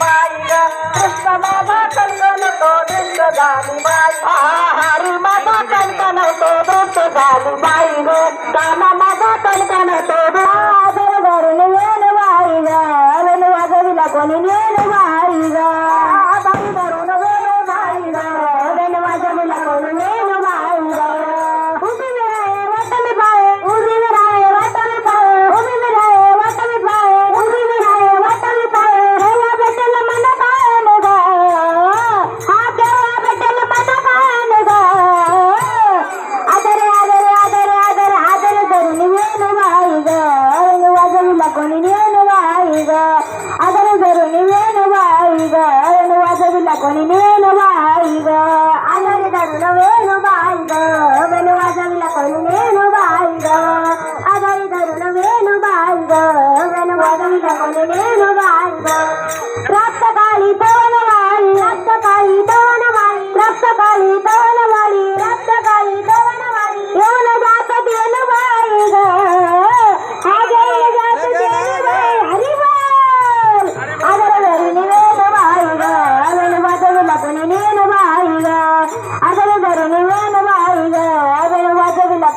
మాయిక కృష్ణ మాధ కంకణతో దృష్టదాని మాయి హరి మాధ కంకణతో దృష్టదాని కొనినేను బాయిగో అల్లరి దరుల వేణు బాయిగో వెనువాజవిల కొనినేను బాయిగో అదరి దరుల వేణు బాయిగో వెనువాజవిల కొనినేను బాయిగో ప్రాప్తగా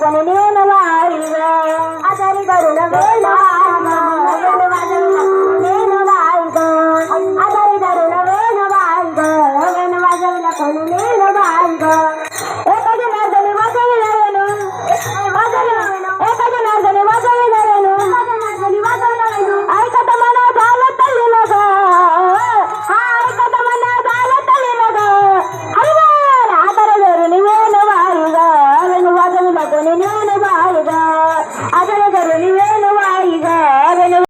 పనమే వాయిగా అతని గరుల వేల నేను వాయిగా అతని గరుల వేల వాయిగా నేను వదల పను నేను వాయిగా மாறுதா அதனதரு நிவே